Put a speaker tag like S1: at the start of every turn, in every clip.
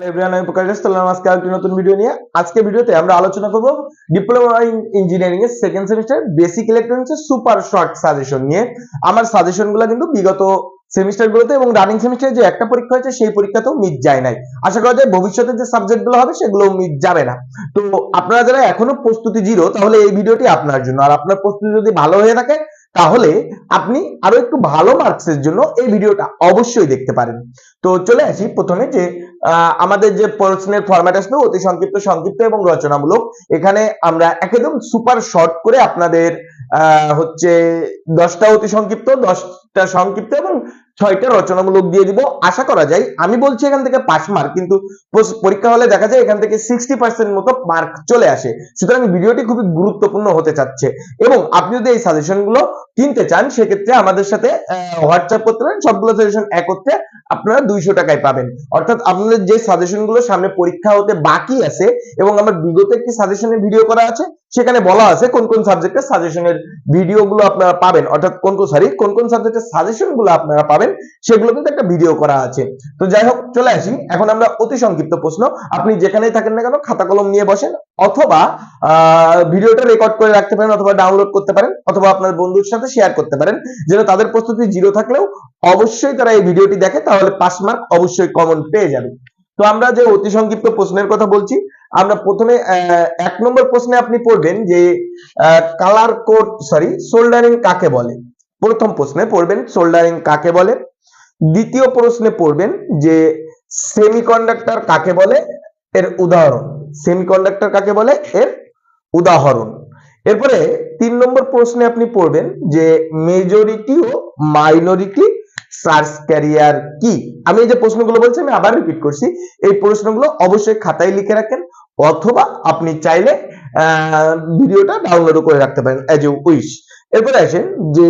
S1: Engineering super suggestion নিয়ে আমার সাজেশনগুলো কিন্তু বিগত সেমিস্টার গুলোতে এবং রানিং যে একটা পরীক্ষা সেই পরীক্ষাতেও মিট যায় নাই। আশা করা যায় ভবিষ্যতে যে সাবজেক্টগুলো হবে সেগুলো মিট যাবে না। তো আপনারা যারা এখনও প্রস্তুতি জিরো তাহলে এই ভিডিওটি আপনার জন্য। আর আপনার প্রস্তুতি যদি ভালো হয়ে থাকে তাহলে আপনি আরও একটু ভালো মার্কসের জন্য এই ভিডিওটা অবশ্যই দেখতে পারেন। তো চলে আসি প্রথমে যে আমাদের যে প্রশ্নের ফরম্যাট আসবে অতি সংক্ষিপ্ত সংক্ষিপ্ত এবং রচনামূলক। এখানে আমরা একদম সুপার শর্ট করে আপনাদের হচ্ছে দশটা অতি সংক্ষিপ্ত, দশটা সংক্ষিপ্ত এবং ছয়টা রচনামূলক দিয়ে দিব। আশা করা যায়, আমি বলছি এখান থেকে পাঁচ মার্ক কিন্তু পোস- পরীক্ষা হলে দেখা যায় এখান থেকে সিক্সটি পার্সেন্ট মতো মার্ক চলে আসে। সুতরাং ভিডিওটি খুবই গুরুত্বপূর্ণ হতে চাচ্ছে। এবং আপনি যদি এই সাজেশনগুলো কিনতে চান, সেক্ষেত্রে আমাদের সাথে হোয়াটসঅ্যাপ করতে পারেন। সবগুলো সাজেশন একত্রে আপনারা দুইশো টাকায় পাবেন। অর্থাৎ আপনাদের যে সাজেশনগুলো সামনে পরীক্ষা হতে বাকি আছে এবং আমার বিগত একটি সাজেশনের ভিডিও করা আছে, সেখানে বলা আছে কোন কোন সাবজেক্টের সাজেশনের ভিডিও গুলো আপনারা পাবেন। অর্থাৎ কোন কোন সরি কোন কোন সাবজেক্টের সাজেশনগুলো আপনারা পাবেন, সেগুলো কিন্তু একটা ভিডিও করা আছে। তো যাই হোক, চলে আসি। এখন আমরা অতি সংক্ষিপ্ত প্রশ্ন। আপনি যেখানেই থাকেন না কেন, খাতা কলম নিয়ে বসেন। অথবা ভিডিওটা রেকর্ড করে রাখতে পারেন অথবা ডাউনলোড করতে পারেন অথবা আপনার বন্ধুর সাথে শেয়ার করতে পারেন, যেন তাদের প্রস্তুতি জিরো থাকলেও অবশ্যই তারা এই ভিডিওটি দেখে, তাহলে পাস মার্ক অবশ্যই কমন পেয়ে যাবে। তো আমরা যে অতি সংক্ষিপ্ত প্রশ্নের কথা বলছি, আমরা প্রথমে এক নম্বর প্রশ্নে আপনি পড়বেন যে কালার কোড সরি সোল্ডারিং কাকে বলে? প্রথম প্রশ্নে পড়বেন সোল্ডারিং কাকে বলে? দ্বিতীয় প্রশ্নে পড়বেন যে সেমিকন্ডাক্টর কাকে বলে? এর উদাহরণ। সেমিকন্ডাক্টর কাকে বলে? এর উদাহরণ। এরপরে তিন নম্বর প্রশ্নে আপনি পড়বেন যে মেজরিটি ও মাইনরিটি সার্চ ক্যারিয়ার কি? আমি এই যে প্রশ্নগুলো বলছি, আমি আবার রিপিট করছি। এই প্রশ্নগুলো অবশ্যই খাতায় লিখে রাখেন, অথবা আপনি চাইলে ভিডিওটা ডাউনলোড করে রাখতে পারেন এজ এ উইশ এরপরে আসেন যে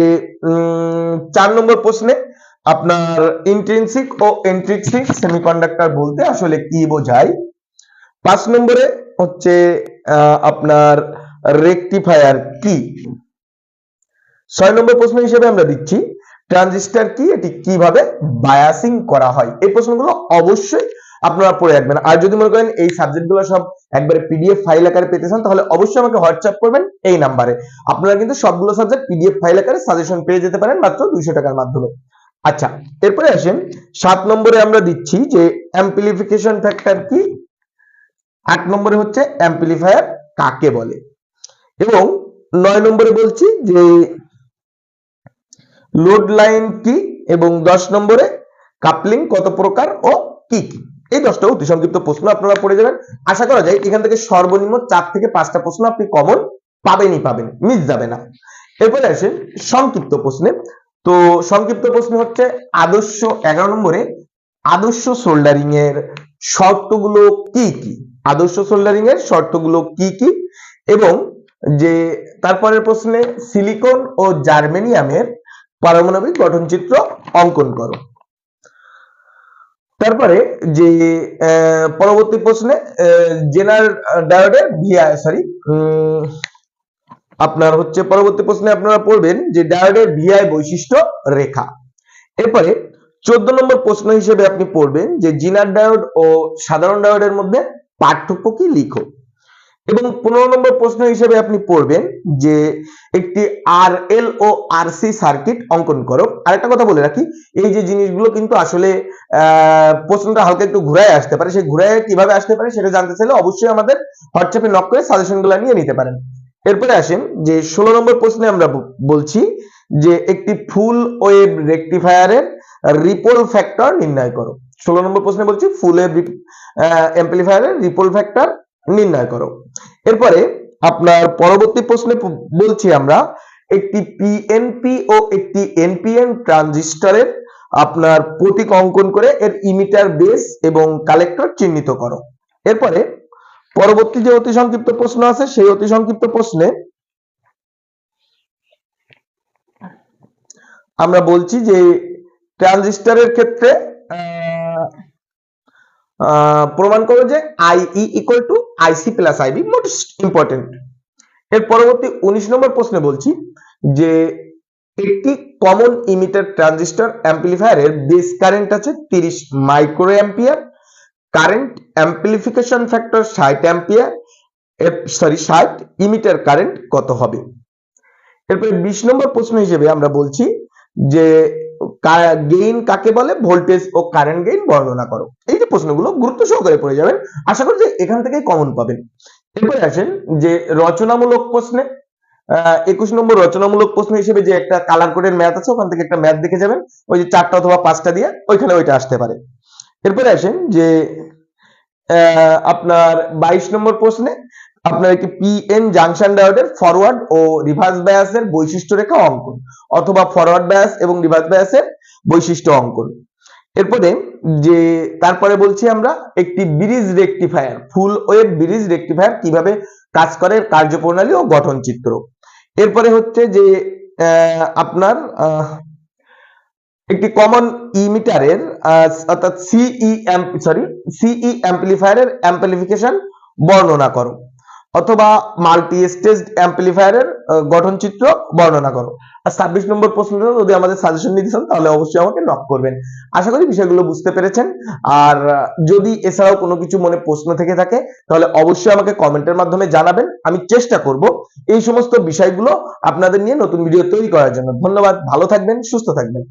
S1: চার নম্বর প্রশ্নে, আপনার ইন্ট্রিনসিক ও এন্ট্রিক্সিক সেমিকন্ডাক্টর বলতে আসলে কি বোঝায়? পাঁচ নম্বরে হচ্ছে আপনার রেকটিফায়ার কি? ছয় নম্বর প্রশ্ন হিসেবে আমরা দিচ্ছি ট্রানজিস্টর কি? এটি কীভাবে বায়াসিং করা হয়? এই প্রশ্নগুলো অবশ্যই আপনারা পড়ে রাখবেন। আর যদি মনে করেন এই সাবজেক্টগুলো সব একবারে পিডিএফ ফাইল আকারে পেতে চান, তাহলে অবশ্যই আমাকে হোয়াটসঅ্যাপ করবেন এই নাম্বারে। আপনারা কিন্তু সবগুলো সাবজেক্ট পিডিএফ ফাইল আকারে সাজেশন পেয়ে যেতে পারেন মাত্র দুইশো টাকার মাধ্যমে। আচ্ছা এরপরে আসেন, সাত নম্বরে আমরা দিচ্ছি যে অ্যাম্পলিফিকেশন ফ্যাক্টর কি? আট নম্বরে হচ্ছে অ্যাম্পলিফায়ার কাকে বলে? এবং নয় নম্বরে বলছি যে লোড লাইন কি এবং দশ নম্বরে কাপলিং কত প্রকার ও কি কি? এই দশটা অতি সংক্ষিপ্ত প্রশ্ন আপনারা পড়ে যাবেন। আশা করা যায় এখান থেকে সর্বনিম্ন চার থেকে পাঁচটা প্রশ্ন আপনি কমন পাবেনই পাবেন, মিস যাবে না। এরপরে আসেন সংক্ষিপ্ত প্রশ্নে। তো সংক্ষিপ্ত প্রশ্ন হচ্ছে আদর্শ এগারো নম্বরে আদর্শ সোল্ডারিং এর শর্তগুলো কি কি? আদর্শ সোল্ডারিং এর শর্তগুলো কি কি? এবং যে তারপরের প্রশ্নে সিলিকন ও জার্মেনিয়ামের পারমাণবিক গঠনচিত্র অঙ্কন করো। তারপরে যে পরবর্তী প্রশ্নে জেনার ডায়োডের ভিআই সরি আপনার হচ্ছে পরবর্তী প্রশ্নে আপনারা পড়বেন যে ডায়োডের ভিআই বৈশিষ্ট্য রেখা। এরপরে চোদ্দ নম্বর প্রশ্ন হিসেবে আপনি পড়বেন যে জিনার ডায়োড ও সাধারণ ডায়োডের মধ্যে পার্থক্য কি লিখো। এবং পনেরো নম্বর প্রশ্ন হিসেবে আপনি পড়বেন যে একটি আর এল ও আর সি সার্কিট অঙ্কন করো। আরেকটা কথা বলে রাখি, এই যে জিনিসগুলো কিন্তু আসলে প্রশ্নটা হালকা একটু ঘুরায় আসতে পারে। সেই ঘুরায় কীভাবে আসতে পারে সেটা জানতে চাইলে অবশ্যই আমাদের হোয়াটসঅ্যাপে নক করে সাজেশনগুলো নিয়ে নিতে পারেন। এরপরে আসেন যে ষোলো নম্বর প্রশ্নে আমরা বলছি যে একটি ফুল ওয়েব রেকটিফায়ারের রিপোল ফ্যাক্টর নির্ণয় করো। ষোলো নম্বর প্রশ্নে বলছি ফুল অ্যাম্পলিফায়ারের রিপোল ফ্যাক্টর নির্ণয় করো। এরপরে আপনার পরবর্তী প্রশ্নে বলছি আমরা, একটি পিএনপি ও একটি এনপিএন ট্রানজিস্টরের আপনার প্রতীক অঙ্কন করে এর ইমিটার বেস এবং কালেক্টর চিহ্নিত করো। এরপরে পরবর্তী যে অতি সংক্ষিপ্ত প্রশ্ন আছে, সেই অতি সংক্ষিপ্ত প্রশ্নে আমরা বলছি যে ট্রানজিস্টরের ক্ষেত্রে প্রমাণ করো যে I E equal to IC plus IB most important এর পরবর্তী উনিশ নম্বর প্রশ্নে বলছি যে একটি কমন ইমিটার ট্রানজিস্টর অ্যাম্পলিফায়ারের বেস কারেন্ট আছে তিরিশ micro ampere current amplification factor ষাট অ্যাম্পিয়ার সরি ষাট ইমিটার কারেন্ট কত হবে? এরপরে বিশ নম্বর প্রশ্ন হিসেবে আমরা বলছি যে গেইন কাকে বলে? ভোল্টেজ ও কারেন্ট গেইন বর্ণনা করো। এই যে প্রশ্নগুলো গুরুত্ব সহকারে পড়ে যাবেন। আশা করি যে এখান থেকেই কমন পাবেন। এরপরে আসেন যে রচনামূলক প্রশ্নে। একুশ নম্বর রচনামূলক প্রশ্ন হিসেবে যে একটা কালার কোডের ম্যাথ আছে, ওখান থেকে একটা ম্যাথ দেখে যাবেন। ওই যে চারটা অথবা পাঁচটা দিয়ে, ওইখানে ওইটা আসতে পারে। এরপরে আসেন যে আপনার বাইশ নম্বর প্রশ্নে আপনার একটি পিএন জাংশন ডায়োডের ফরওয়ার্ড ও রিভার্স বায়াসের বৈশিষ্ট্য রেখা অঙ্কন, অথবা ফরওয়ার্ড বায়াস এবং রিভার্স বায়াসের বৈশিষ্ট্য অঙ্কন। এরপরে যে, তারপরে বলছি আমরা একটি bridge rectifier full wave bridge rectifier কীভাবে কাজ করে, কার্যপ্রণালী ও গঠন চিত্র এরপরে হচ্ছে যে আপনার একটি কমন ইমিটারের অর্থাৎ সিই সরি সিই অ্যাম্পলিফায়ারের অ্যাম্পলিফিকেশন বর্ণনা করো। অথবা মাল্টি স্টেজ অ্যাম্পলিফায়ারের গঠন চিত্র বর্ণনা করো। আর ছাব্বিশ নম্বর প্রশ্নটা যদি আমাদের সাজেশন নিতে চান, তাহলে অবশ্যই আমাকে নক করবেন। আশা করি বিষয়গুলো বুঝতে পেরেছেন। আর, যদি এছাড়াও কোনো কিছু মনে প্রশ্ন থেকে থাকে, তাহলে অবশ্যই আমাকে কমেন্টের মাধ্যমে জানাবেন। আমি চেষ্টা করব এই সমস্ত বিষয়গুলো আপনাদের নিয়ে নতুন ভিডিও তৈরি করার জন্য। ধন্যবাদ, ভালো থাকবেন, সুস্থ থাকবেন।